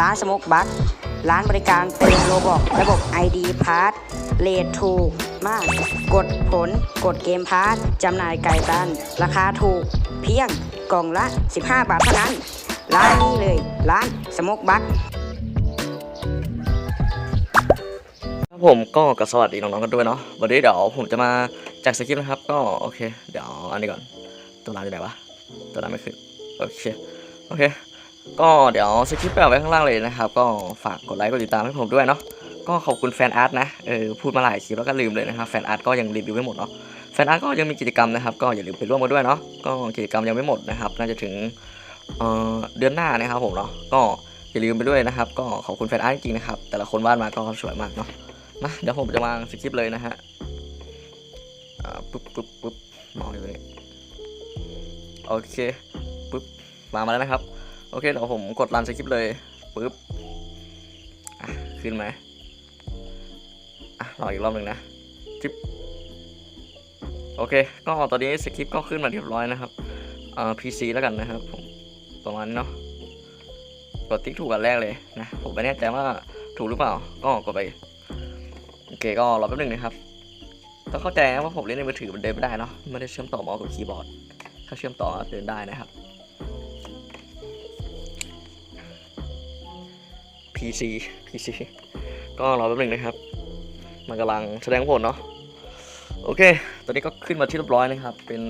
ร้านสมุกบัคร้านบริการเติมโลบอกระบบ ID พาร์ทเลทถูกมาก กดผล กดเกมพาร์ทจำหน่ายไก่ตัน ราคาถูก เพียงกล่องละ 15 บาทเท่านั้น ร้านนี้เลย ร้านสมุกบัคครับผมก็กสวัสดีน้องๆกันด้วยเนาะวันนี้เดี๋ยวผมจะมาแจกสคริปต์นะครับ ก็โอเค เดี๋ยวอันนี้ก่อน ตัวร้านอยู่ไหนวะตัวร้านไม่ขึ้นโอเค โอเค ก็เดี๋ยวสคริปต์แปะไว้ข้างล่างเลยนะครับ ก็ฝากกดไลค์กดติดตามให้ผมด้วยเนาะก็ขอบคุณแฟนอาร์ตนะเออพูดมาหลายคลิปแล้วก็ลืมเลยนะครับแฟนอาร์ตก็ยังรีวิวไม่หมดเนาะแฟนอาร์ตก็ยังมีกิจกรรมนะครับ ก็อย่าลืมไปร่วมกันด้วยเนาะก็กิจกรรมยังไม่หมดนะครับ น่าจะถึงเอ่อเดือนหน้านะครับผมเนาะก็อย่าลืมไปด้วยนะครับ ก็ขอบคุณแฟนอาร์ตจริงๆนะครับ แต่ละคนวาดมาก็สวยมากเนาะมาเดี๋ยวผมจะวางสคริปต์เลยนะฮะอ่าปุ๊บปุ๊บปุ๊บมองอยู่นี้โอเคปุ๊บวางมาแล้วนะครับ โอเคเดี๋ยวผมกดรันสคริปต์เลยปุ๊บอะขึ้นไหมอะรออีกรอบหนึ่งนะจิ๊บโอเค ก็ตอนนี้สคริปต์ก็ขึ้นมาเรียบร้อยนะครับอ่า PC แล้วกันนะครับผมประมาณนี้เนาะกดติ๊กถูกกันแรกเลยนะ ผมไม่แน่ใจว่าถูกหรือเปล่า ก็กดไป โอเคก็รอแป๊บนึงนะครับ ต้องเข้าใจนะว่าผมเล่นในมือถือมันเดินไม่ได้เนาะไม่ได้เชื่อมต่อเมาส์กับคีย์บอร์ด ถ้าเชื่อมต่อเดินได้นะครับ PC PC ก็รอแป๊บนึงนะครับ มันกำลังแสดงผลเนาะ โอเค ตอนนี้ก็ขึ้นมาที่เรียบร้อยนะครับ เป็น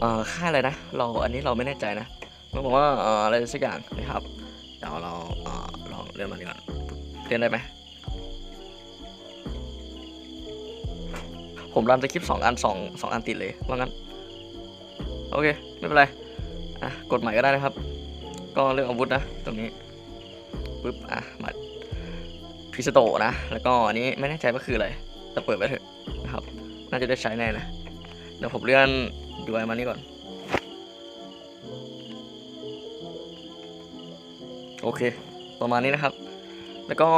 เอ่อค่ายอะไรนะ เราอันนี้เราไม่แน่ใจนะมันบอกว่าอะไรสักอย่างนะครับเดี๋ยวเราอลองเลื่อนมาดีก่อนเลื่อนได้ไหมผมรันสคริปต์สองอันสองสองอันติดเลยว่างั้น โอเค ไม่เป็นไร อะ กดใหม่ก็ได้นะครับ ก็เลือกอาวุธนะ ตรงนี้ ปึ๊บอะมาพิสโตนะ แล้วก็อันนี้ไม่แน่ใจว่าคืออะไรแต่เปิดไปเถอะนะครับ น่าจะได้ใช้แน่นะเดี๋ยวผมเลื่อนดูไอ้มานี่ก่อน โอเค ประมาณนี้นะครับ แล้วก็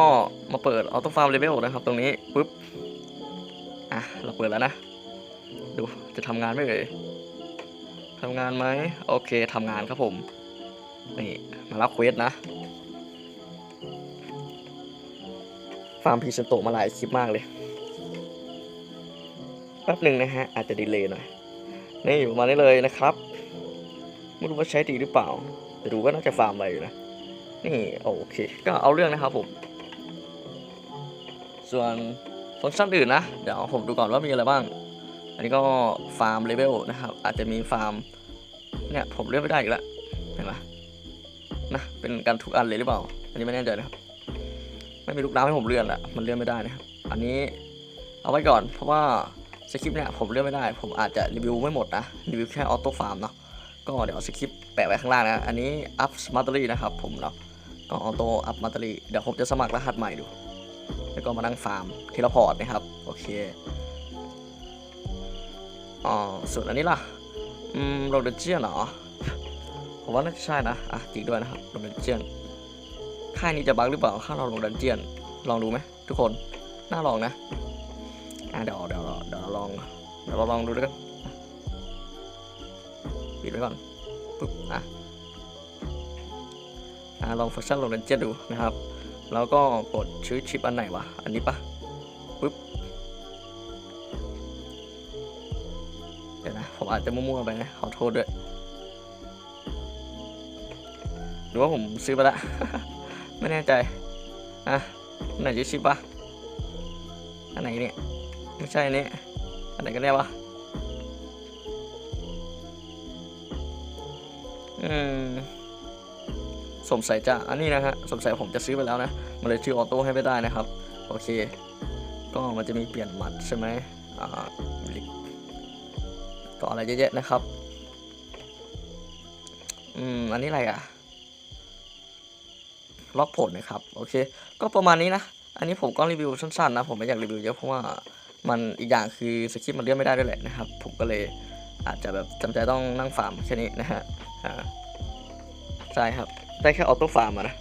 มาเปิดออโต้ฟาร์มเลเวลนะครับ ตรงนี้ปึ๊บอะเราเปิดแล้วนะ ดูจะทำงานไหมเอ่ยทำงานไหมโอเคทำงานครับผมนี่มารับเควสนะ ฟาร์มพีเซนโตมาหลายคลิปมากเลยแป๊บหนึ่งนะฮะ อาจจะดีเลยหน่อย นี่ประมาณนี้เลยนะครับไม่รู้ว่าใช้ดีหรือเปล่า แต่ดูว่าน่าจะฟาร์มอะไรอยู่นะ นี่โอเค ก็เอาเรื่องนะครับผม ส่วนฟังก์ชันอื่นนะ เดี๋ยวผมดูก่อนว่ามีอะไรบ้าง อันนี้ก็ฟาร์มเลเวลนะครับ อาจจะมีฟาร์ม เนี่ยผมเลือกไม่ได้อีกแล้ว เห็นไหมนะ เป็นการทุกอันเลยหรือเปล่า อันนี้ไม่แน่ใจนะครับ ม่มีลูกน้ำให้ผมเลื่อนละมันเลื่อนไม่ได้นะครับอันนี้เอาไว้ก่อนเพราะว่าสคริปต์เนี่ยผมเลื่อนไม่ได้ ผมอาจจะรีวิวไม่หมดนะรีวิวแค่ออโต้ฟาร์มเนาะก็เดี๋ยวสคริปต์แปะไว้ข้างล่างนะอันนี้อัพสมาร์ตรีนะครับผมเนาะก็ออโต้อัพมาร์ตรีเดี๋ยวผมจะสมัครรหัสใหม่ดู แล้วก็มานั่งฟาร์มทีลพอร์ตนะครับ โอเคอ๋อส่วนอันนี้ล่ะอืมโรเดเจียนเหรอผมว่าน่าจะใช่นะ อะจริงด้วยนะครับโรเดเจียน ค่ายนี้จะบั๊กหรือเปล่าค่าเราลงดันเจียน ลองดูไหมทุกคน น่าลองนะอะเดี๋ยวเดี๋ยวเราเดี๋ยวเราลอง เดี๋ยวเราลองดูด้วยกัน ปิดไว้ก่อนปุ๊บ อะอะลองฟังก์ชันลงดันเจียนดูนะครับ แล้วก็กดชื่อชิปอันไหนวะ อันนี้ปะปึ๊บ เดี๋ยวนะ ผมอาจจะมั่วๆไปนะ ขอโทษด้วย หรือว่าผมซื้อไปละ ไม่แน่ใจ อะอันไหนชื่อชิปะอันไหนเนี่ย ไม่ใช่อันนี้อันไหนกันแน่วะอืมสงสัยจะอันนี้นะฮะสงสัยผมจะซื้อไปแล้วนะ มันเลยชื่อออโต้ให้ไม่ได้นะครับ โอเค ก็มันจะมีเปลี่ยนหมัดใช่ไหมอ่าลิกก็อะไรเยอะๆนะครับ อืม อันนี้อะไรอะ ล็อกผลนะครับโอเค ก็ประมาณนี้นะ อันนี้ผมก็รีวิวสั้นๆนะผมไม่อยากรีวิวเยอะเพราะว่ามันอีกอย่างคือสคริปต์มันเลื่อนไม่ได้ด้วยแหละนะครับ ผมก็เลยอาจจะแบบจำใจต้องนั่งฟาร์มแค่นี้นะฮะใช่ครับได้แค่ออโต้ฟาร์มอะนะ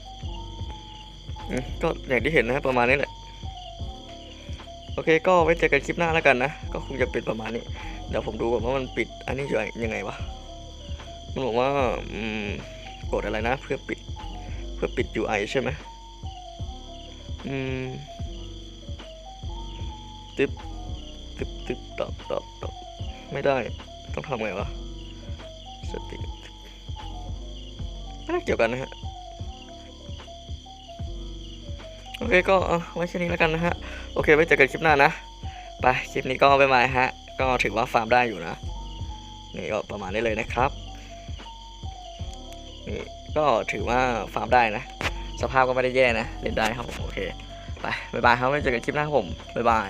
ก็อย่างที่เห็นนะประมาณนี้แหละโอเค ก็ไว้เจอกันคลิปหน้าแล้วกันนะ ก็คงจะเป็นประมาณนี้ เดี๋ยวผมดูก่อนว่ามันปิด อันนี้จะยังไงวะ มันบอกว่า กดอะไรนะ เพื่อปิด พื่อพื่อปิด UI ใช่ไหมอืมตึ๊บตึ๊บตึ๊บตอบตอบตอบไม่ได้ ต้องทำไงวะสติไม่น่าเกี่ยวกันนะฮะ โอเคก็ไว้แค่นี้แล้วกันนะฮะ โอเคไว้เจอกันคลิปหน้านะ ไป คลิปนี้ก็ไปมาฮะ ก็ถือว่าฟาร์มได้อยู่นะ นี่ก็ประมาณนี้เลยนะครับ ก็ถือว่าฟาร์มได้นะ สภาพก็ไม่ได้แย่นะ เล่นได้ครับผม โอเค ไป บ๊ายบายครับไว้เจอกันคลิปหน้าครับผม บ๊ายบาย